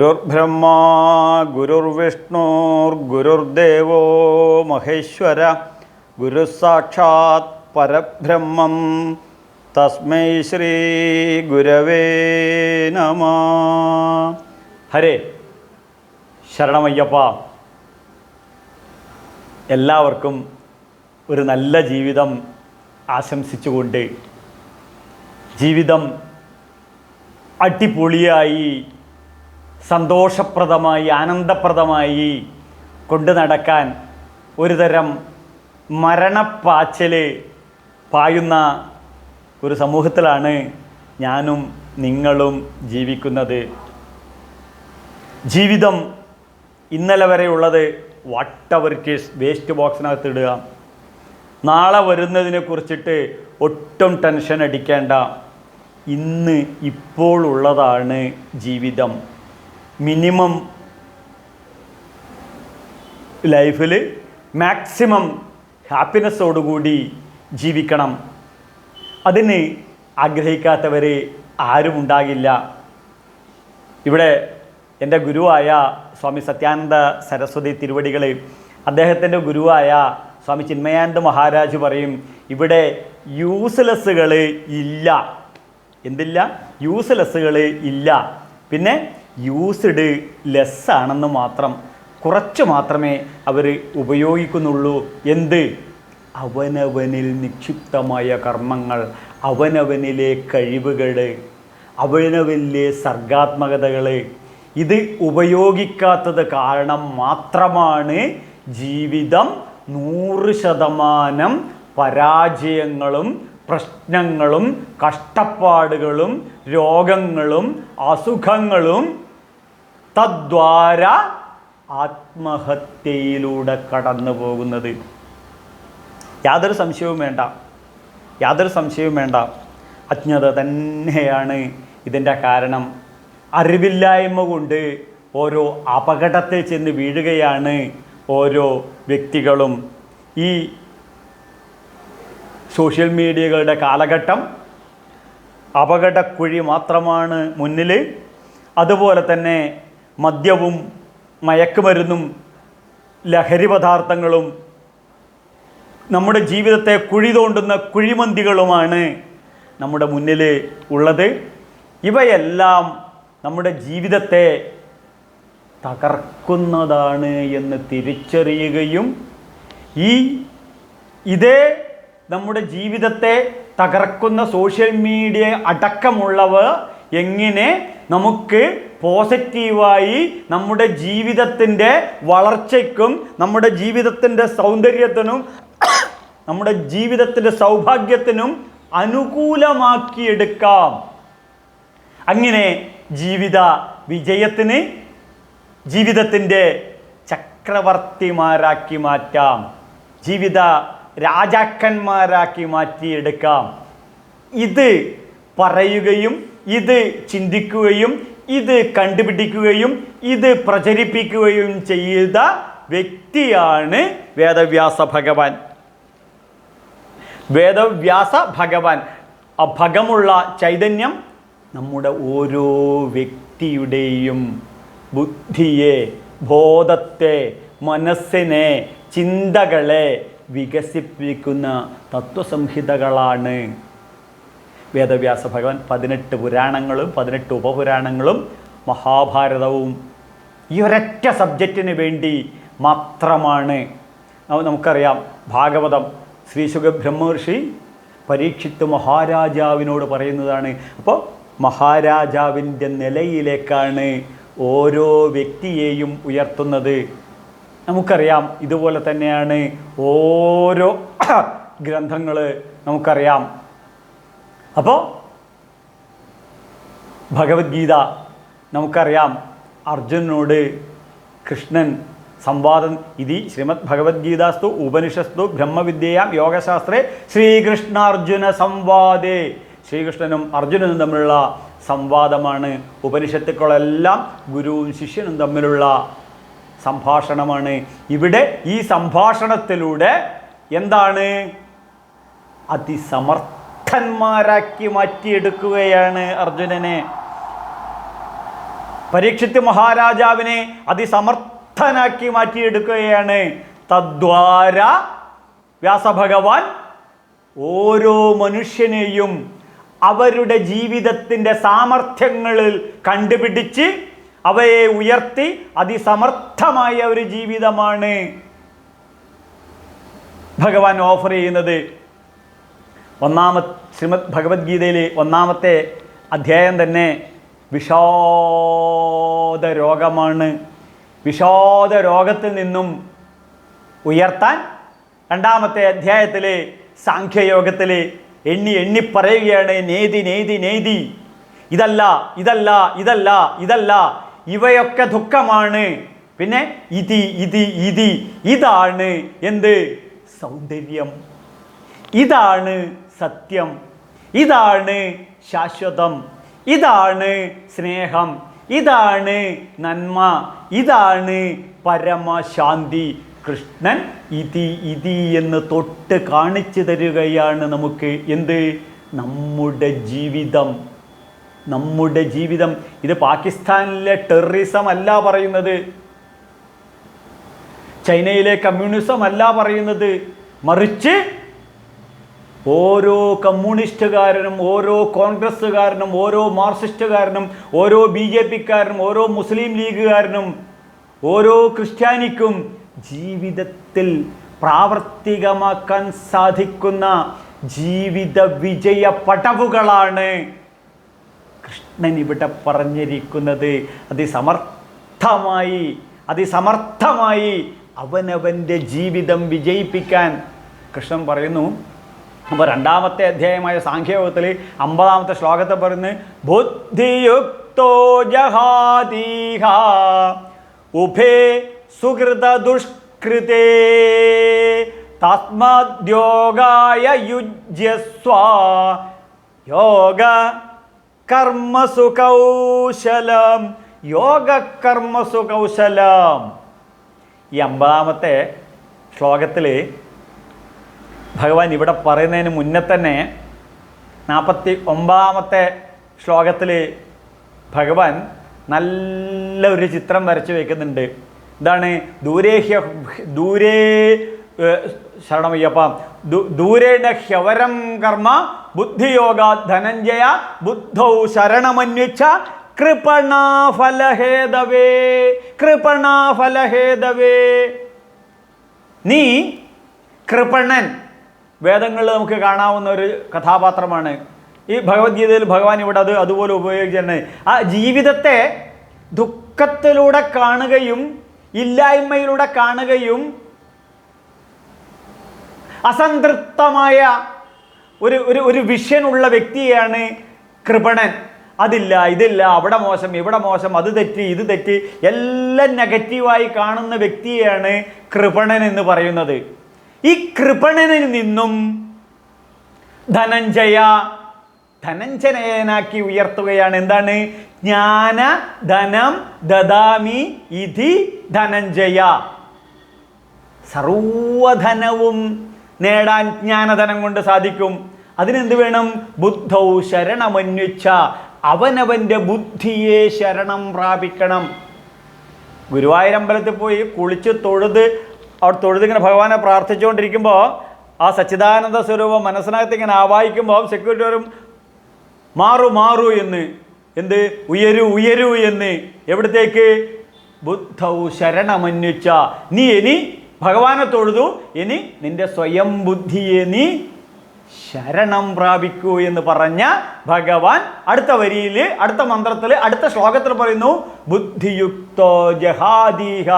ഗുരുർബ്രഹ്മ ഗുരുർവിഷ്ണുർഗുരുർദേവോ മഹേശ്വര ഗുരുസാക്ഷാത് പരബ്രഹ്മം. തസ്മൈ ശ്രീ ഗുരവേ നമ. ഹരേ ശരണമയ്യപ്പ. എല്ലാവർക്കും ഒരു നല്ല ജീവിതം ആശംസിച്ചുകൊണ്ട് ജീവിതം അടിപൊളിയായി സന്തോഷപ്രദമായി ആനന്ദപ്രദമായി കൊണ്ടു നടക്കാൻ ഒരുതരം മരണപ്പാച്ചൽ പായുന്ന ഒരു സമൂഹത്തിലാണ് ഞാനും നിങ്ങളും ജീവിക്കുന്നത്. ജീവിതം ഇന്നലെ വരെയുള്ളത് വാട്ടവർ കേസ് വേസ്റ്റ് ബോക്സിനകത്ത് ഇടുക. നാളെ വരുന്നതിനെ കുറിച്ചിട്ട് ഒട്ടും ടെൻഷൻ അടിക്കേണ്ട. ഇന്ന് ഇപ്പോൾ ഉള്ളതാണ് ജീവിതം. മിനിമം ലൈഫിൽ മാക്സിമം ഹാപ്പിനെസ്സോടുകൂടി ജീവിക്കണം. അതിന് ആഗ്രഹിക്കാത്തവർ ആരും ഉണ്ടാകില്ല ഇവിടെ എന്റെ ഗുരുവായ സ്വാമി സത്യാനന്ദ സരസ്വതി തിരുവടികൾ അദ്ദേഹത്തിന്റെ ഗുരുവായ സ്വാമി ചിന്മയാനന്ദ മഹാരാജ് പറയും ഇവിടെ യൂസ്ലെസ്സുകൾ ഇല്ല. എന്തില്ല? യൂസ്ലെസ്സുകൾ ഇല്ല. പിന്നെ യൂസ്ഡ് ലെസ് ആണെന്ന് മാത്രം കുറച്ച് മാത്രമേ അവർ ഉപയോഗിക്കുന്നുള്ളൂ. എന്ത്? അവനവനിൽ നിക്ഷിപ്തമായ കർമ്മങ്ങൾ അവനവനിലെ കഴിവുകൾ അവനവനിലെ സർഗാത്മകതകൾ ഇത് ഉപയോഗിക്കാത്തത് കാരണം മാത്രമാണ് ജീവിതം നൂറ് ശതമാനം പരാജയങ്ങളും പ്രശ്നങ്ങളും കഷ്ടപ്പാടുകളും രോഗങ്ങളും അസുഖങ്ങളും തദ്വാര ആത്മഹത്യയിലൂടെ കടന്നു പോകുന്നത്. യാതൊരു സംശയവും വേണ്ട. യാതൊരു സംശയവും വേണ്ട. അജ്ഞത തന്നെയാണ് ഇതിന്റെ കാരണം. അറിവില്ലായ്മ കൊണ്ട് ഓരോ അപകടത്തെ ചെന്ന് വീഴുകയാണ് ഓരോ വ്യക്തികളും. ഈ സോഷ്യൽ മീഡിയകളുടെ കാലഘട്ടം അപകടക്കുഴി മാത്രമാണ് മുന്നിൽ അതുപോലെ തന്നെ മദ്യവും മയക്കുമരുന്നും ലഹരി പദാർത്ഥങ്ങളും നമ്മുടെ ജീവിതത്തെ കുഴി തോണ്ടുന്ന കുഴിമന്തികളുമാണ് നമ്മുടെ മുന്നിൽ ഉള്ളത്. ഇവയെല്ലാം നമ്മുടെ ജീവിതത്തെ തകർക്കുന്നതാണ് എന്ന് തിരിച്ചറിയുകയും ഈ ഇതേ നമ്മുടെ ജീവിതത്തെ തകർക്കുന്ന സോഷ്യൽ മീഡിയ അടക്കമുള്ളവ എങ്ങനെ നമുക്ക് പോസിറ്റീവായി നമ്മുടെ ജീവിതത്തിന്റെ വളർച്ചയ്ക്കും നമ്മുടെ ജീവിതത്തിന്റെ സൗന്ദര്യത്തിനും നമ്മുടെ ജീവിതത്തിന്റെ സൗഭാഗ്യത്തിനും അനുകൂലമാക്കിയെടുക്കാം. അങ്ങനെ ജീവിത വിജയത്തിന് ജീവിതത്തിന്റെ ചക്രവർത്തിമാരാക്കി മാറ്റാം. ജീവിത രാജാക്കന്മാരാക്കി മാറ്റിയെടുക്കാം. ഇത് പറയുകയും ഇത് ചിന്തിക്കുകയും ഇത് കണ്ടുപിടിക്കുകയും ഇത് പ്രചരിപ്പിക്കുകയും ചെയ്ത വ്യക്തിയാണ് വേദവ്യാസ ഭഗവാൻ. വേദവ്യാസ ഭഗവാൻ. ആ ഭഗമുള്ള ചൈതന്യം നമ്മുടെ ഓരോ വ്യക്തിയുടെയും ബുദ്ധിയെ ബോധത്തെ മനസ്സിനെ ചിന്തകളെ വികസിപ്പിക്കുന്ന തത്വസംഹിതകളാണ് വേദവ്യാസ ഭഗവാൻ പതിനെട്ട് പുരാണങ്ങളും പതിനെട്ട് ഉപപുരാണങ്ങളും മഹാഭാരതവും ഈ ഒരൊറ്റ സബ്ജക്റ്റിന് വേണ്ടി മാത്രമാണ് നമുക്കറിയാം. ഭാഗവതം ശ്രീ സുഖബ്രഹ്മർഷി പരീക്ഷിത്ത് മഹാരാജാവിനോട് പറയുന്നതാണ്. അപ്പോൾ മഹാരാജാവിന്റെ നിലയിലേക്കാണ് ഓരോ വ്യക്തിയെയും ഉയർത്തുന്നത്. നമുക്കറിയാം ഇതുപോലെ തന്നെയാണ് ഓരോ ഗ്രന്ഥങ്ങൾ നമുക്കറിയാം. അപ്പോൾ ഭഗവത്ഗീത നമുക്കറിയാം. അർജുനോട് കൃഷ്ണൻ സംവാദം ഇതി ശ്രീമദ് ഭഗവത്ഗീതാസ്തു ഉപനിഷസ്തു ബ്രഹ്മവിദ്യയാം യോഗശാസ്ത്രേ ശ്രീകൃഷ്ണാർജുന സംവാദേ. ശ്രീകൃഷ്ണനും അർജുനനും തമ്മിലുള്ള സംവാദമാണ് ഉപനിഷത്തുക്കളെല്ലാം ഗുരുവും ശിഷ്യനും തമ്മിലുള്ള സംഭാഷണമാണ്. ഇവിടെ ഈ സംഭാഷണത്തിലൂടെ എന്താണ്? അതിസമർത്ഥന്മാരാക്കി മാറ്റിയെടുക്കുകയാണ് അർജുനനെ. പരീക്ഷിത്ത് മഹാരാജാവിനെ അതിസമർത്ഥനാക്കി മാറ്റിയെടുക്കുകയാണ്. തദ്വാര വ്യാസഭഗവാൻ ഓരോ മനുഷ്യനെയും അവരുടെ ജീവിതത്തിന്റെ സാമർഥ്യങ്ങളിൽ കണ്ടുപിടിച്ച് അവയെ ഉയർത്തി അതിസമർത്ഥമായ ഒരു ജീവിതമാണ് ഭഗവാൻ ഓഫർ ചെയ്യുന്നത്. ഒന്നാമ ശ്രീമദ് ഭഗവത്ഗീതയിലെ ഒന്നാമത്തെ അധ്യായം തന്നെ വിഷാദ രോഗമാണ് വിഷാദ രോഗത്തിൽ നിന്നും ഉയർത്താൻ രണ്ടാമത്തെ അധ്യായത്തിലെ സാഖ്യയോഗത്തിൽ എണ്ണി എണ്ണി പറയുകയാണ് നേതി നേതി നേതി. ഇതല്ല ഇതല്ല ഇതല്ല ഇതല്ല. ഇവയൊക്കെ ദുഃഖമാണ്. പിന്നെ ഇതി ഇതി ഇതി. ഇതാണ് എന്ത്? സൗന്ദര്യം. ഇതാണ് സത്യം. ഇതാണ് ശാശ്വതം. ഇതാണ് സ്നേഹം. ഇതാണ് നന്മ. ഇതാണ് പരമശാന്തി. കൃഷ്ണൻ ഇതി ഇതി എന്ന് തൊട്ട് കാണിച്ചു തരികയാണ് നമുക്ക്. എന്ത്? നമ്മുടെ ജീവിതം. നമ്മുടെ ജീവിതം. ഇത് പാകിസ്ഥാനിലെ ടെററിസം അല്ല പറയുന്നത്. ചൈനയിലെ കമ്മ്യൂണിസം അല്ല പറയുന്നത്. മറിച്ച് ഓരോ കമ്മ്യൂണിസ്റ്റുകാരനും ഓരോ കോൺഗ്രസ്സുകാരനും ഓരോ മാർക്സിസ്റ്റുകാരനും ഓരോ ബി ജെ പിക്കാരനും ഓരോ മുസ്ലിം ലീഗുകാരനും ഓരോ ക്രിസ്ത്യാനിക്കും ജീവിതത്തിൽ പ്രാവർത്തികമാക്കാൻ സാധിക്കുന്ന ജീവിത വിജയ പടവുകളാണ് കൃഷ്ണൻ ഇവിടെ പറഞ്ഞിരിക്കുന്നത്. അതിസമർത്ഥമായി അതിസമർത്ഥമായി അവനവന്റെ ജീവിതം വിജയിപ്പിക്കാൻ കൃഷ്ണൻ പറയുന്നു അപ്പോൾ രണ്ടാമത്തെ അധ്യായമായ സാഖ്യയോഗത്തിൽ അമ്പതാമത്തെ ശ്ലോകത്തെ പറയുന്നു ബുദ്ധിയുക്തോ ജഹാദീഹ ഉഭേ സുഹൃത ദുഷ്കൃതേ തസ്മദ്യോഗായ യുജ്യസ്വ യോഗ കർമ്മസു കൗശലം യോഗ കർമ്മസു കൗശലം ഈ അമ്പതാമത്തെ ശ്ലോകത്തിൽ ഭഗവാൻ ഇവിടെ പറയുന്നതിന് മുന്നേ തന്നെ നാൽപ്പത്തി ഒമ്പതാമത്തെ ശ്ലോകത്തിൽ ഭഗവാൻ നല്ല ഒരു ചിത്രം വരച്ചു വയ്ക്കുന്നുണ്ട് എന്താണ് ദൂരേഹ്യ ദൂരേ ശരണമയ്യപ്പം. ദൂരേണ ഹ്യവരം കർമ്മ ബുദ്ധിയോഗ ധനഞ്ജയ ബുദ്ധൗ ശരണമന്വിച്ച കൃപണാഫലഹേതവേ കൃപണാഫലഹേതവേ. നീ കൃപണൻ. വേദങ്ങളിൽ നമുക്ക് കാണാവുന്ന ഒരു കഥാപാത്രമാണ്. ഈ ഭഗവത്ഗീതയിൽ ഭഗവാൻ ഇവിടെ അത് അതുപോലെ ഉപയോഗിച്ചിട്ടുണ്ട് ആ ജീവിതത്തെ ദുഃഖത്തിലൂടെ കാണുകയും ഇല്ലായ്മയിലൂടെ കാണുകയും അസംതൃപ്തമായ ഒരു ഒരു ഒരു വിഷനുള്ള വ്യക്തിയാണ് കൃപണൻ. അതില്ല ഇതില്ല അവിടെ മോശം ഇവിടെ മോശം അത് തെറ്റി ഇത് തെറ്റി എല്ലാം നെഗറ്റീവായി കാണുന്ന വ്യക്തിയാണ് കൃപണൻ എന്ന് പറയുന്നത്. ഈ കൃപണനിൽ നിന്നും ധനഞ്ജയ ധനഞ്ജനയനാക്കി ഉയർത്തുകയാണ്. എന്താണ്? ജ്ഞാന ധനം ദദാമി ഇതി ധനഞ്ജയ. സർവധനവും നേടാൻ ജ്ഞാനധനം കൊണ്ട് സാധിക്കും. അതിനെന്ത് വേണം? ബുദ്ധൗ ശരണമന്വിച്ച. അവനവന്റെ ബുദ്ധിയെ ശരണം പ്രാപിക്കണം. ഗുരുവായൂരമ്പലത്തിൽ പോയി കുളിച്ച് തൊഴുത് അവിടെ തൊഴുതിങ്ങനെ ഭഗവാനെ പ്രാർത്ഥിച്ചുകൊണ്ടിരിക്കുമ്പോൾ ആ സച്ചിദാനന്ദ സ്വരൂപം മനസ്സിനകത്ത് ഇങ്ങനെ ആവാഹിക്കുമ്പോൾ സെക്യൂരിറ്റി വരും മാറു മാറു എന്ന്. എന്ത്? ഉയരൂ ഉയരൂ എന്ന്. എവിടത്തേക്ക്? ബുദ്ധൗ ശരണമന്വിച്ച. നീ ഇനി ഭഗവാനെ തൊഴുതു. ഇനി നിന്റെ സ്വയം ബുദ്ധിയെ നീ ശരണം പ്രാപിക്കൂ എന്ന് പറഞ്ഞ ഭഗവാൻ അടുത്ത വരിയിൽ അടുത്ത മന്ത്രത്തിൽ അടുത്ത ശ്ലോകത്തിൽ പറയുന്നു ബുദ്ധിയുക്തോ ജഹാദീഹ.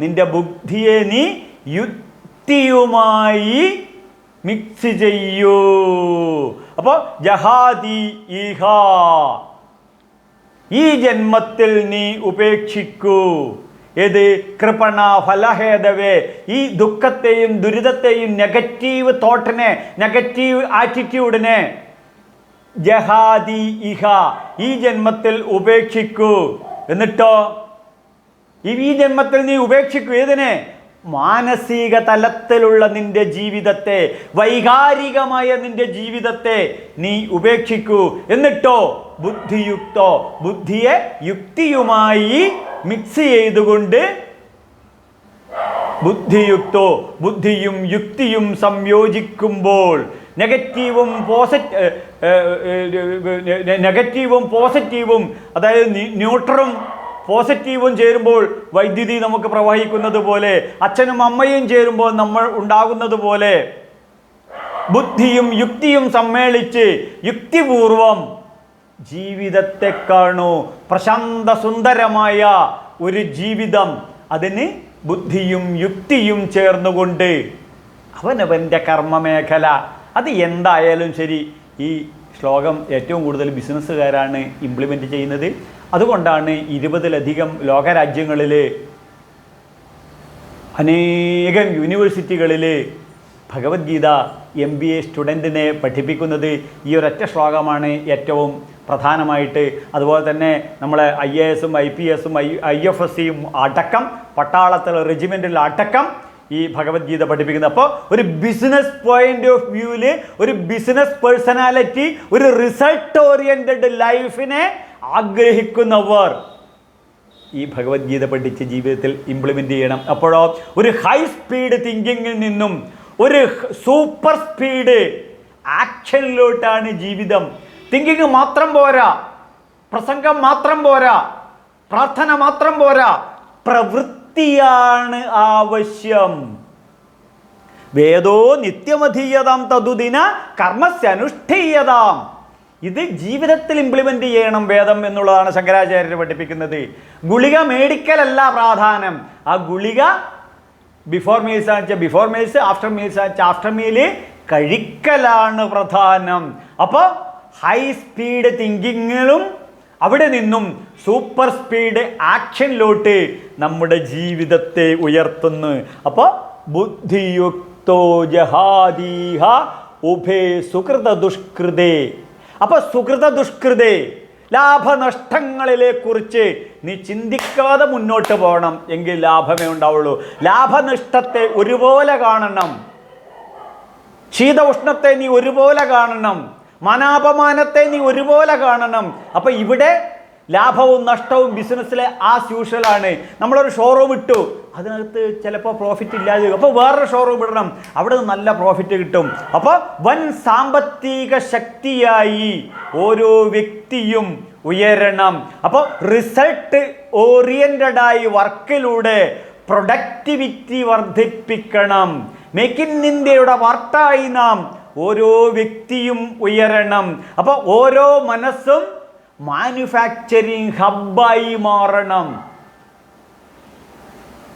നിന്റെ ബുദ്ധിയെ നീ യുക്തിയുമായി മിക്സ് ചെയ്യൂ. അപ്പോൾ ജഹാദി ഈഹ. ഈ ജന്മത്തിൽ നീ ഉപേക്ഷിക്കൂ. ഏത്? കൃപണ ഫലഹേതവേ. ഈ ദുഃഖത്തെയും ദുരിതത്തെയും നെഗറ്റീവ് തോട്ടിനെ നെഗറ്റീവ് ആറ്റിറ്റ്യൂഡിനെ ജഹാദി ഇഹ ഈ ജന്മത്തിൽ ഉപേക്ഷിക്കൂ. എന്നിട്ടോ? ഈ ജന്മത്തിൽ നീ ഉപേക്ഷിക്കൂ. ഏതിനെ? മാനസിക തലത്തിലുള്ള നിന്റെ ജീവിതത്തെ വൈകാരികമായ നിന്റെ ജീവിതത്തെ നീ ഉപേക്ഷിക്കൂ. എന്നിട്ടോ ബുദ്ധിയുക്തോ ബുദ്ധിയെ യുക്തിയുമായി മിക്സ് ചെയ്തുകൊണ്ട് ബുദ്ധിയുക്തോ ബുദ്ധിയും യുക്തിയും സംയോജിക്കുമ്പോൾ നെഗറ്റീവും പോസിറ്റീവ് നെഗറ്റീവും പോസിറ്റീവും അതായത് ന്യൂട്രും പോസിറ്റീവും ചേരുമ്പോൾ വൈദ്യുതി നമുക്ക് പ്രവഹിക്കുന്നത് പോലെ അച്ഛനും അമ്മയും ചേരുമ്പോൾ നമ്മൾ ഉണ്ടാകുന്നത് പോലെ ബുദ്ധിയും യുക്തിയും സമ്മേളിച്ച് യുക്തിപൂർവം ജീവിതത്തെ കാണൂ പ്രശാന്ത സുന്ദരമായ ഒരു ജീവിതം. അതിന് ബുദ്ധിയും യുക്തിയും ചേർന്നുകൊണ്ട് അവനവന്റെ കർമ്മമേഖല. അത് എന്തായാലും ശരി. ഈ ശ്ലോകം ഏറ്റവും കൂടുതൽ ബിസിനസ്സുകാരാണ് ഇംപ്ലിമെന്റ് ചെയ്യുന്നത്. അതുകൊണ്ടാണ് ഇരുപതിലധികം ലോകരാജ്യങ്ങളിൽ അനേകം യൂണിവേഴ്സിറ്റികളിൽ ഭഗവത്ഗീത എം ബി എ സ്റ്റുഡന്റിനെ പഠിപ്പിക്കുന്നത് ഈ ഒരൊറ്റ ശ്ലോകമാണ് ഏറ്റവും പ്രധാനമായിട്ട്. അതുപോലെ തന്നെ നമ്മളെ ഐ എ എസും ഐ പി എസും ഐ ഐ എഫ് എസ് സിയും അടക്കം പട്ടാളത്തിലെ റെജിമെന്റിൽ അടക്കം ഈ ഭഗവത്ഗീത പഠിപ്പിക്കുന്നത്. അപ്പോൾ ഒരു ബിസിനസ് പോയിന്റ് ഓഫ് വ്യൂവിൽ ഒരു ബിസിനസ് പേഴ്സണാലിറ്റി ഒരു റിസൾട്ട് ഓറിയന്റഡ് ലൈഫിനെ ആഗ്രഹിക്കുന്നവർ ഈ ഭഗവത്ഗീത പഠിച്ച് ജീവിതത്തിൽ ഇംപ്ലിമെന്റ് ചെയ്യണം. അപ്പോഴോ ഒരു ഹൈ സ്പീഡ് തിങ്കിങ്ങിൽ നിന്നും ഒരു സൂപ്പർ സ്പീഡ് ആക്ഷനിലോട്ടാണ് ജീവിതം. തിങ്കിങ് മാത്രം പോരാ. പ്രസംഗം മാത്രം പോരാ. പ്രാർത്ഥന മാത്രം പോരാ. പ്രവൃത്തിയാണ് ആവശ്യം. വേദോ നിത്യമധീയതാം തതുദിന കർമ്മസ്യനുഷ്ഠീയതാം. ഇത് ജീവിതത്തിൽ ഇംപ്ലിമെന്റ് ചെയ്യണം വേദം എന്നുള്ളതാണ് ശങ്കരാചാര്യർ പഠിപ്പിക്കുന്നത്. ഗുളിക മേടിക്കലല്ല പ്രാധാന്യം. ആ ഗുളിക ബിഫോർ മീൽസ് ആണ് ബിഫോർ മീൽസ് ആഫ്റ്റർ മീൽസ് ആണ് ആഫ്റ്റർ മീൽ കഴിക്കലാണ് പ്രധാനം അപ്പോൾ ഹൈ സ്പീഡ് തിങ്കിങ്ങിലും അവിടെ നിന്നും സൂപ്പർ സ്പീഡ് ആക്ഷനിലോട്ട് നമ്മുടെ ജീവിതത്തെ ഉയർത്തുന്നു. അപ്പോൾ ബുദ്ധിയുക്തോ ജഹാദീഹ ഉഭേ സുഹൃത ദുഷ്കൃതേ. അപ്പോൾ സുഹൃത ദുഷ്കൃതേ ലാഭനഷ്ടങ്ങളിലെ കുറിച്ച് നീ ചിന്തിക്കാതെ മുന്നോട്ട് പോകണം എങ്കിൽ ലാഭമേ ഉണ്ടാവുള്ളൂ. ലാഭനഷ്ടത്തെ ഒരുപോലെ കാണണം. ശീത ഉഷ്ണത്തെ നീ ഒരുപോലെ കാണണം. മനാപമാനത്തെ നീ ഒരുപോലെ കാണണം. അപ്പൊ ഇവിടെ ലാഭവും നഷ്ടവും ബിസിനസ്സിലെ ആസ് യൂഷ്വലാണ് നമ്മളൊരു ഷോറൂം ഇട്ടു. അതിനകത്ത് ചിലപ്പോൾ പ്രോഫിറ്റ് ഇല്ലാതെ അപ്പോൾ വേറൊരു ഷോറൂം ഇടണം. അവിടെ നിന്ന് നല്ല പ്രോഫിറ്റ് കിട്ടും. അപ്പോൾ വൻ സാമ്പത്തിക ശക്തിയായി ഓരോ വ്യക്തിയും ഉയരണം. അപ്പോൾ റിസൾട്ട് ഓറിയന്റഡായി വർക്കിലൂടെ പ്രൊഡക്ടിവിറ്റി വർദ്ധിപ്പിക്കണം. മേക്ക് ഇൻ ഇന്ത്യയുടെ വാർത്തായി നാം ഓരോ വ്യക്തിയും ഉയരണം. അപ്പോൾ ഓരോ മനസ്സും മാനുഫാക്ചറിങ് ഹബ്ബായി മാറണം.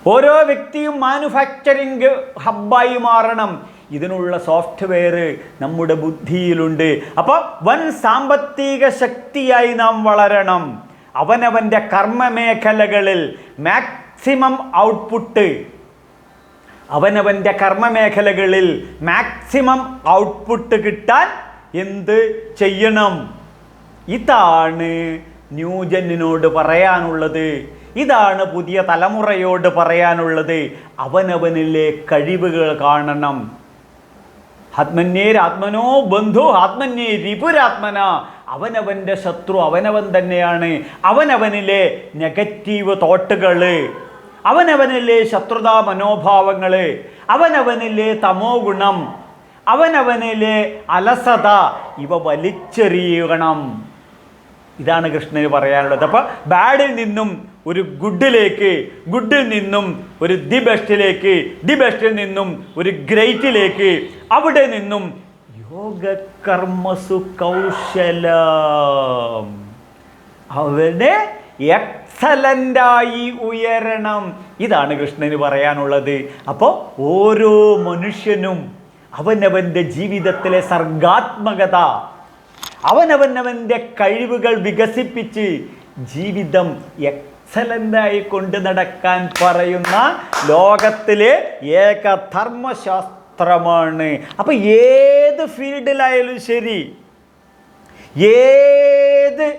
ഓരോ വ്യക്തിയും മാനുഫാക്ചറിങ് ഹബ്ബായി മാറണം. ഇതിനുള്ള സോഫ്റ്റ്വെയർ നമ്മുടെ ബുദ്ധിയിലുണ്ട്. അപ്പോൾ വൻ സാമ്പത്തിക ശക്തിയായി നാം വളരണം. അവനവന്റെ കർമ്മമേഖലകളിൽ മാക്സിമം ഔട്ട്പുട്ട് അവനവന്റെ കർമ്മമേഖലകളിൽ മാക്സിമം ഔട്ട്പുട്ട് കിട്ടാൻ എന്ത് ചെയ്യണം? ഇതാണ് ന്യൂജനിനോട് പറയാനുള്ളത്. ഇതാണ് പുതിയ തലമുറയോട് പറയാനുള്ളത്. അവനവനിലെ കഴിവുകൾ കാണണം. ആത്മന്യേരാത്മനോ ബന്ധു ആത്മന്യേ രിപുരാത്മന അവനവന്റെ ശത്രു അവനവൻ തന്നെയാണ്. അവനവനിലെ നെഗറ്റീവ് തോട്ടുകൾ അവനവനിലെ ശത്രുതാ മനോഭാവങ്ങൾ അവനവനിലെ തമോ ഗുണം. അവനവനിലെ അലസത. ഇവ വലിച്ചെറിയണം. ഇതാണ് കൃഷ്ണന് പറയാനുള്ളത്. അപ്പോൾ ബാഡിൽ നിന്നും ഒരു ഗുഡിലേക്ക് ഗുഡിൽ നിന്നും ഒരു ദി ബെസ്റ്റിലേക്ക് ദി ബെസ്റ്റിൽ നിന്നും ഒരു ഗ്രേറ്റിലേക്ക് അവിടെ നിന്നും യോഗകർമ്മസു കൗശലം. അവനെ എക്സലന്റായി ഉയരണം. ഇതാണ് കൃഷ്ണന് പറയാനുള്ളത്. അപ്പോൾ ഓരോ മനുഷ്യനും അവനവന്റെ ജീവിതത്തിലെ സർഗാത്മകത അവനവനവന്റെ കഴിവുകൾ വികസിപ്പിച്ച് ജീവിതം എക്സലന്റായി കൊണ്ട് നടക്കാൻ പറയുന്ന ലോകത്തിലെ ഏക ധർമ്മശാസ്ത്രമാണ് അപ്പം ഏത് ഫീൽഡിലായാലും ശരി ഏത്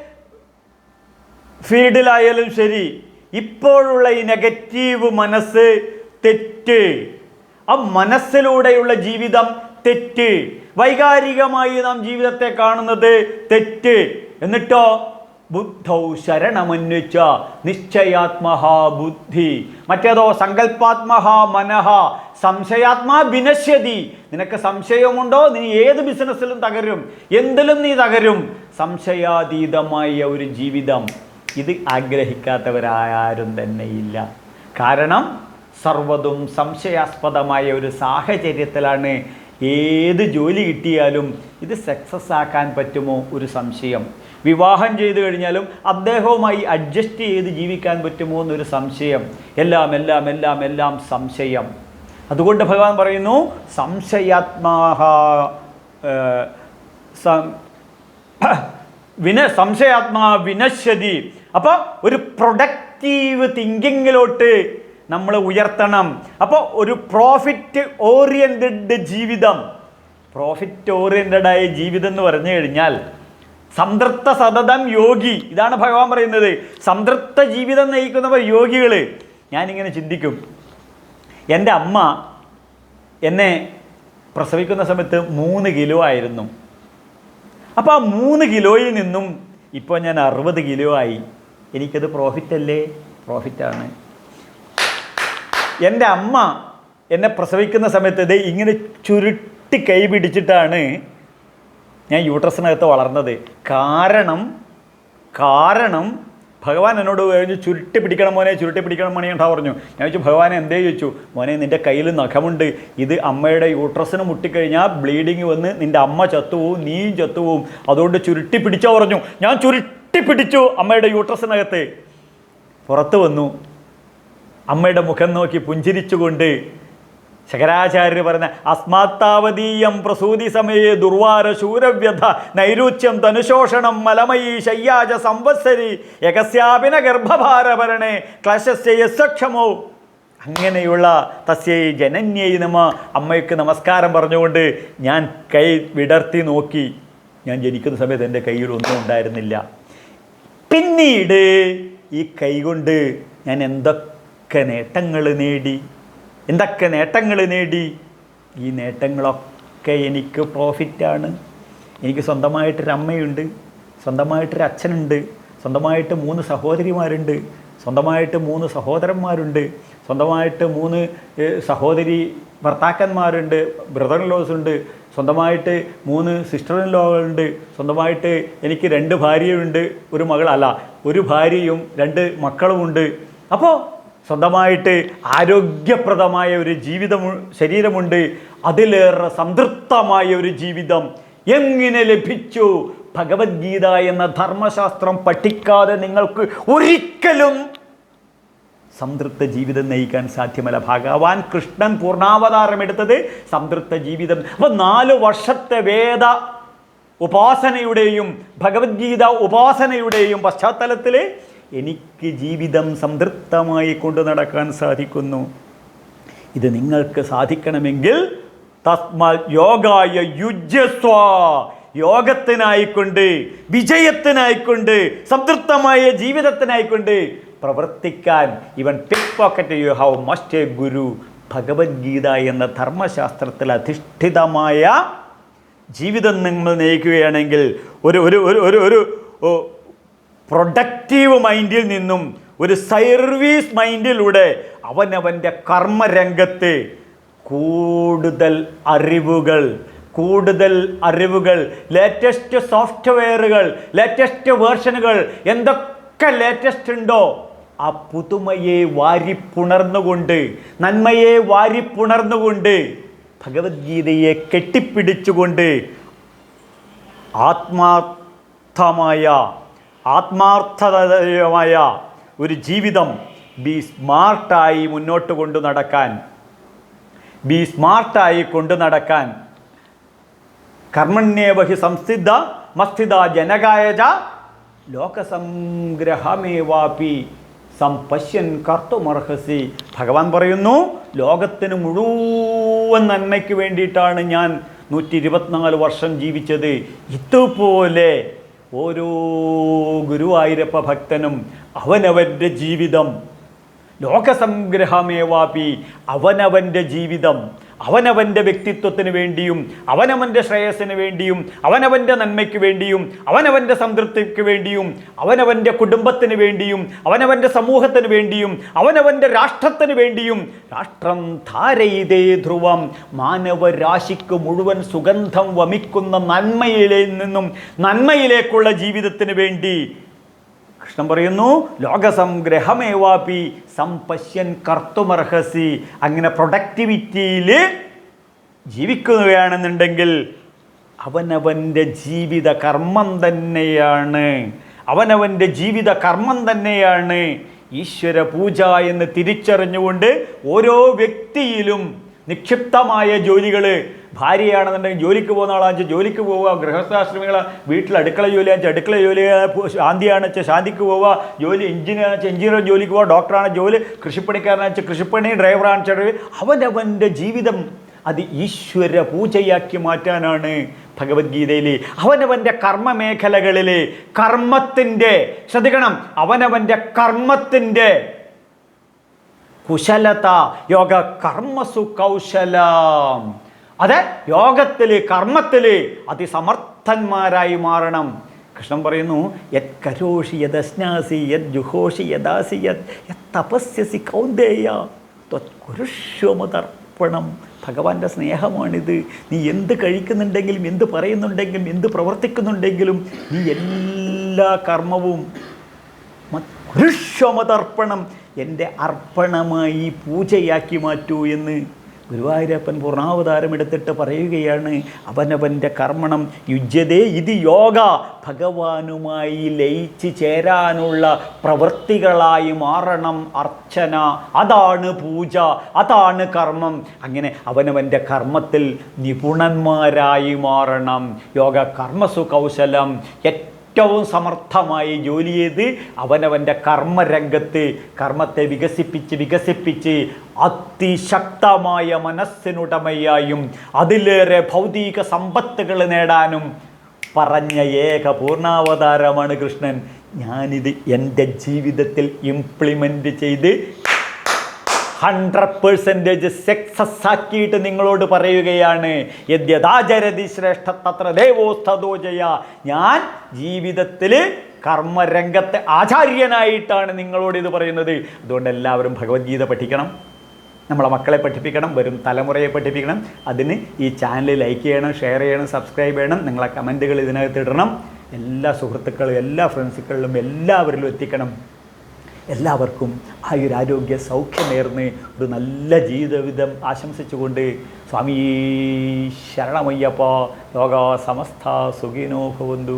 ഫീൽഡിലായാലും ശരി ഇപ്പോഴുള്ള ഈ നെഗറ്റീവ് മനസ്സ് തെറ്റ്. ആ മനസ്സിലൂടെയുള്ള ജീവിതം തെറ്റ്. വൈകാരികമായി നാം ജീവിതത്തെ കാണുന്നത് തെറ്റ്. എന്നിട്ടോ? ബുദ്ധൗ ശരണമന്വിച്ച നിശ്ചയാത്മഹാ ബുദ്ധി മറ്റേതോ സങ്കല്പാത്മഹാ മനഹ സംശയാത്മാ വിനശ്യതി. നിനക്ക് സംശയമുണ്ടോ? നീ ഏത് ബിസിനസ്സിലും തകരും. എന്തിലും നീ തകരും. സംശയാതീതമായ ഒരു ജീവിതം. ഇത് ആഗ്രഹിക്കാത്തവരാരും തന്നെയില്ല. കാരണം സർവതും സംശയാസ്പദമായ ഒരു സാഹചര്യത്തിലാണ് ഏത് ജോലി കിട്ടിയാലും ഇത് സക്സസ് ആക്കാൻ പറ്റുമോ ഒരു സംശയം. വിവാഹം ചെയ്തു കഴിഞ്ഞാലും അദ്ദേഹവുമായി അഡ്ജസ്റ്റ് ചെയ്ത് ജീവിക്കാൻ പറ്റുമോ എന്നൊരു സംശയം. എല്ലാം എല്ലാം എല്ലാം എല്ലാം സംശയം. അതുകൊണ്ട് ഭഗവാൻ പറയുന്നു സംശയാത്മാഹ വിന സംശയാത്മാ വിനശ്യതി. അപ്പോൾ ഒരു പ്രൊഡക്റ്റീവ് തിങ്കിങ്ങിലോട്ട് നമ്മൾ ഉയർത്തണം. അപ്പോൾ ഒരു പ്രോഫിറ്റ് ഓറിയന്റഡ് ജീവിതം. പ്രോഫിറ്റ് ഓറിയന്റഡായ ജീവിതം എന്ന് പറഞ്ഞു കഴിഞ്ഞാൽ സംതൃപ്ത സതതം യോഗി. ഇതാണ് ഭഗവാൻ പറയുന്നത്. സംതൃപ്ത ജീവിതം നയിക്കുന്നവർ യോഗികൾ ഞാനിങ്ങനെ ചിന്തിക്കും. എന്റെ അമ്മ എന്നെ പ്രസവിക്കുന്ന സമയത്ത് മൂന്ന് കിലോ ആയിരുന്നു. അപ്പോൾ ആ മൂന്ന് കിലോയിൽ നിന്നും ഇപ്പോൾ ഞാൻ അറുപത് കിലോ ആയി. എനിക്കത് പ്രോഫിറ്റല്ലേ പ്രോഫിറ്റാണ് എന്റെ അമ്മ എന്നെ പ്രസവിക്കുന്ന സമയത്ത് ഇത് ഇങ്ങനെ ചുരുട്ടി കൈ പിടിച്ചിട്ടാണ് ഞാൻ യൂട്രസിനകത്ത് വളർന്നത്. കാരണം കാരണം ഭഗവാൻ എന്നോട് കഴിഞ്ഞു ചുരുട്ടി പിടിക്കണം മോനെ ചുരുട്ടി പിടിക്കണം മോനെ ഉണ്ടാ പറഞ്ഞു. ഞാൻ ചോദിച്ചു ഭഗവാൻ എന്തേ? ചോദിച്ചു മോനെ നിന്റെ കയ്യിൽ നഖമുണ്ട്. ഇത് അമ്മയുടെ യൂട്രസിന് മുട്ടിക്കഴിഞ്ഞാൽ ബ്ലീഡിങ് വന്ന് നിന്റെ അമ്മ ചത്തുപോവും നീയും ചത്തുപോവും. അതുകൊണ്ട് ചുരുട്ടി പിടിച്ചോ പറഞ്ഞു. ഞാൻ ചുരുട്ടി പിടിച്ചു അമ്മയുടെ യൂട്രസിനകത്ത്. പുറത്ത് വന്നു. അമ്മയുടെ മുഖം നോക്കി പുഞ്ചിരിച്ചുകൊണ്ട് ശങ്കരാചാര്യർ പറഞ്ഞ അസ്മാത്താവതീയം പ്രസൂതി സമയേ ദുർവാര ശൂരവ്യഥ നൈരുച്യം തനുശോഷണം മലമയീ ശയ്യാജ സംവത്സരി യകസ്യാപിന ഗർഭഭാരഭരണേ ക്ലശസ്യ അങ്ങനെയുള്ള തസ്യൈ ജനന്യൈ നമ. അമ്മയ്ക്ക് നമസ്കാരം പറഞ്ഞുകൊണ്ട് ഞാൻ കൈ വിടർത്തി നോക്കി. ഞാൻ ജനിക്കുന്ന സമയത്ത് എന്റെ കയ്യിൽ ഒന്നും ഉണ്ടായിരുന്നില്ല. പിന്നീട് ഈ കൈ കൊണ്ട് ഞാൻ എന്തൊക്കെ നേട്ടങ്ങൾ നേടി? എന്തൊക്കെ നേട്ടങ്ങൾ നേടി? ഈ നേട്ടങ്ങളൊക്കെ എനിക്ക് പ്രോഫിറ്റാണ് എനിക്ക് സ്വന്തമായിട്ടൊരു അമ്മയുണ്ട് സ്വന്തമായിട്ടൊരു അച്ഛനുണ്ട് സ്വന്തമായിട്ട് മൂന്ന് സഹോദരിമാരുണ്ട് സ്വന്തമായിട്ട് മൂന്ന് സഹോദരന്മാരുണ്ട് സ്വന്തമായിട്ട് മൂന്ന് സഹോദരി ഭർത്താക്കന്മാരുണ്ട് ബ്രദർ ലോസ് ഉണ്ട് സ്വന്തമായിട്ട് മൂന്ന് സിസ്റ്റർ ഇൻ ലോകളുണ്ട് സ്വന്തമായിട്ട് എനിക്ക് രണ്ട് ഭാര്യയുണ്ട് ഒരു മകളല്ല ഒരു ഭാര്യയും രണ്ട് മക്കളുമുണ്ട്. അപ്പോൾ സ്വന്തമായിട്ട് ആരോഗ്യപ്രദമായ ഒരു ജീവിതം ശരീരമുണ്ട്. അതിലേറെ സംതൃപ്തമായ ഒരു ജീവിതം എങ്ങനെ ലഭിച്ചു? ഭഗവത്ഗീത എന്ന ധർമ്മശാസ്ത്രം പഠിക്കാതെ നിങ്ങൾക്ക് ഒരിക്കലും സംതൃപ്ത ജീവിതം നയിക്കാൻ സാധ്യമല്ല. ഭഗവാൻ കൃഷ്ണൻ പൂർണാവതാരം എടുത്തത് സംതൃപ്ത ജീവിതം. അപ്പോൾ നാല് വർഷത്തെ വേദ ഉപാസനയുടെയും ഭഗവത്ഗീത ഉപാസനയുടെയും പശ്ചാത്തലത്തിൽ എനിക്ക് ജീവിതം സംതൃപ്തമായി കൊണ്ടു നടക്കാൻ സാധിക്കുന്നു. ഇത് നിങ്ങൾക്ക് സാധിക്കണമെങ്കിൽ തസ്മാ യോഗായ യുജസ്വ യോഗത്തിനായിക്കൊണ്ട് വിജയത്തിനായിക്കൊണ്ട് സംതൃപ്തമായ ജീവിതത്തിനായിക്കൊണ്ട് പ്രവർത്തിക്കാൻ even pick pocket you have must a guru. Bhagavad Gita എന്ന ധർമ്മശാസ്ത്രത്തിൽ അധിഷ്ഠിതമായ ജീവിതം നിങ്ങൾ നയിക്കുകയാണെങ്കിൽ ഒരു ഒരു ഒരു ഒരു പ്രൊഡക്റ്റീവ് മൈൻഡിൽ നിന്നും ഒരു സർവീസ് മൈൻഡിലൂടെ അവനവന്റെ കർമ്മരംഗത്ത് കൂടുതൽ അറിവുകൾ കൂടുതൽ അറിവുകൾ ലേറ്റസ്റ്റ് സോഫ്റ്റ്വെയറുകൾ ലേറ്റസ്റ്റ് വേർഷനുകൾ എന്തൊക്കെ ലേറ്റസ്റ്റ് ഉണ്ടോ ആ പുതുമയെ വാരിപ്പുണർന്നുകൊണ്ട് നന്മയെ വാരിപ്പുണർന്നുകൊണ്ട് ഭഗവത്ഗീതയെ കെട്ടിപ്പിടിച്ചുകൊണ്ട് ആത്മാർത്ഥമായ ആത്മാർത്ഥതമായ ഒരു ജീവിതം ബി സ്മാർട്ടായി മുന്നോട്ട് കൊണ്ടു നടക്കാൻ ബി സ്മാർട്ടായി കൊണ്ടു നടക്കാൻ. കർമ്മണ്യേവഹി സംസ്ഥിത മസ്ഥിത ജനകായജ ലോകസംഗ്രഹമേവാപി സംപശ്യൻ കർത്തുമർഹസി. ഭഗവാൻ പറയുന്നു ലോകത്തിന് മുഴുവൻ നന്മയ്ക്ക് വേണ്ടിയിട്ടാണ് ഞാൻ നൂറ്റി ഇരുപത്തിനാല് വർഷം ജീവിച്ചത്. ഇതുപോലെ ഓരോ ഗുരുവായൂരപ്പ ഭക്തനും അവനവന്റെ ജീവിതം. ലോകസംഗ്രഹമേവാപി അവനവന്റെ ജീവിതം. അവനവന്റെ വ്യക്തിത്വത്തിന് വേണ്ടിയും അവനവന്റെ ശ്രേയസ്സിന് വേണ്ടിയും അവനവന്റെ നന്മയ്ക്ക് വേണ്ടിയും അവനവന്റെ സംതൃപ്തിക്ക് വേണ്ടിയും അവനവന്റെ കുടുംബത്തിന് വേണ്ടിയും അവനവന്റെ സമൂഹത്തിന് വേണ്ടിയും അവനവന്റെ രാഷ്ട്രത്തിന് വേണ്ടിയും രാഷ്ട്രം ധാരയിതേ ധ്രുവം. മാനവരാശിക്ക് മുഴുവൻ സുഗന്ധം വമിക്കുന്ന നന്മയിലെ നിന്നും നന്മയിലേക്കുള്ള ജീവിതത്തിന് വേണ്ടി കൃഷ്ണൻ പറയുന്നു ലോകസംഗ്രഹമേവാപി സംപശ്യൻ കർത്തുമർഹസി. അങ്ങനെ പ്രൊഡക്ടിവിറ്റിയിൽ ജീവിക്കുകയാണെന്നുണ്ടെങ്കിൽ അവനവന്റെ ജീവിത കർമ്മം തന്നെയാണ്. അവനവന്റെ ജീവിത കർമ്മം തന്നെയാണ് ഈശ്വര പൂജ എന്ന് തിരിച്ചറിഞ്ഞുകൊണ്ട് ഓരോ വ്യക്തിയിലും നിക്ഷിപ്തമായ ജോലികൾ ഭാര്യയാണെന്നുണ്ടെങ്കിൽ ജോലിക്ക് പോകുന്ന ആളാണെന്ന് വെച്ചാൽ ജോലിക്ക് പോവുക ഗൃഹസ്ഥാശ്രമികൾ വീട്ടിൽ അടുക്കള ജോലിയാണെന്ന് വെച്ചാൽ അടുക്കള ജോലി ശാന്തിയാണെന്ന് വെച്ചാൽ ശാന്തിക്ക് പോവുക. ജോലി എഞ്ചിനീയർ വെച്ചാൽ എഞ്ചിനീയർ ജോലിക്ക് പോവുക. ഡോക്ടറാണ് ജോലി കൃഷിപ്പണിക്കാരനാണെന്ന് വെച്ചാൽ കൃഷിപ്പണി ഡ്രൈവറാണെന്ന് വെച്ചാൽ അവനവന്റെ ജീവിതം അത് ഈശ്വര പൂജയാക്കി മാറ്റാനാണ് ഭഗവത്ഗീതയിൽ അവനവന്റെ കർമ്മമേഖലകളിൽ കർമ്മത്തിന്റെ ശ്രദ്ധിക്കണം. അവനവന്റെ കർമ്മത്തിന്റെ കുശലത യോഗ കർമ്മസു കൗശലം. അതെ യോഗത്തിൽ കർമ്മത്തിൽ അതിസമർത്ഥന്മാരായി മാറണം. കൃഷ്ണൻ പറയുന്നു യത് കരോഷി യദസ്നാസി യത് ജുഹോഷി യദാസി യത് യത് തപസ്യസി കൗന്ദേയ കുരുഷ്വമതർപ്പണം. ഭഗവാന്റെ സ്നേഹമാണിത്. നീ എന്ത് കഴിക്കുന്നുണ്ടെങ്കിലും എന്ത് പറയുന്നുണ്ടെങ്കിലും എന്ത് പ്രവർത്തിക്കുന്നുണ്ടെങ്കിലും നീ എല്ലാ കർമ്മവും കുരുഷ്വമതർപ്പണം. എന്റെ അർപ്പണമായി പൂജയാക്കി മാറ്റൂ എന്ന് ഗുരുവായൂരപ്പൻ പൂർണാവതാരം എടുത്തിട്ട് പറയുകയാണ് അവനവന്റെ കർമ്മണം യുജ്യതേ ഇത് യോഗ. ഭഗവാനുമായി ലയിച്ച് ചേരാനുള്ള പ്രവൃത്തികളായി മാറണം അർച്ചന. അതാണ് പൂജ അതാണ് കർമ്മം. അങ്ങനെ അവനവന്റെ കർമ്മത്തിൽ നിപുണന്മാരായി മാറണം. യോഗ കർമ്മസു കൗശലം ഏറ്റവും സമർത്ഥമായി ജോലി ചെയ്ത് അവനവന്റെ കർമ്മരംഗത്ത് കർമ്മത്തെ വികസിപ്പിച്ച് വികസിപ്പിച്ച് അതിശക്തമായ മനസ്സിനുടമയായും അതിലേറെ ഭൗതിക സമ്പത്തുകൾ നേടാനും പറഞ്ഞ ഏക പൂർണാവതാരമാണ് കൃഷ്ണൻ. ഞാനിത് എന്റെ ജീവിതത്തിൽ ഇംപ്ലിമെന്റ് ചെയ്ത് ഹൺഡ്രഡ് പേഴ്സന്റേജ് സക്സസ് ആക്കിയിട്ട് നിങ്ങളോട് പറയുകയാണ്. യദ്യതാചരതി ശ്രേഷ്ഠ തത്ര ദേവോസ്തോജയ ഞാൻ ജീവിതത്തിൽ കർമ്മരംഗത്തെ ആചാര്യനായിട്ടാണ് നിങ്ങളോട് ഇത് പറയുന്നത്. അതുകൊണ്ട് എല്ലാവരും ഭഗവത്ഗീത പഠിക്കണം. നമ്മളെ മക്കളെ പഠിപ്പിക്കണം. വരും തലമുറയെ പഠിപ്പിക്കണം. അതിന് ഈ ചാനൽ ലൈക്ക് ചെയ്യണം ഷെയർ ചെയ്യണം സബ്സ്ക്രൈബ് ചെയ്യണം. നിങ്ങളെ കമന്റുകൾ ഇതിനകത്ത് ഇടണം. എല്ലാ സുഹൃത്തുക്കളും എല്ലാ ഫ്രണ്ട്സുകളിലും എല്ലാവരിലും എത്തിക്കണം. എല്ലാവർക്കും ആയുരാരോഗ്യ സൗഖ്യമേർന്ന് ഒരു നല്ല ജീവിതവിധം ആശംസിച്ചുകൊണ്ട് സ്വാമി ശരണമയ്യപ്പ ലോക സമസ്ത സുഖിനോ ഭവന്തു.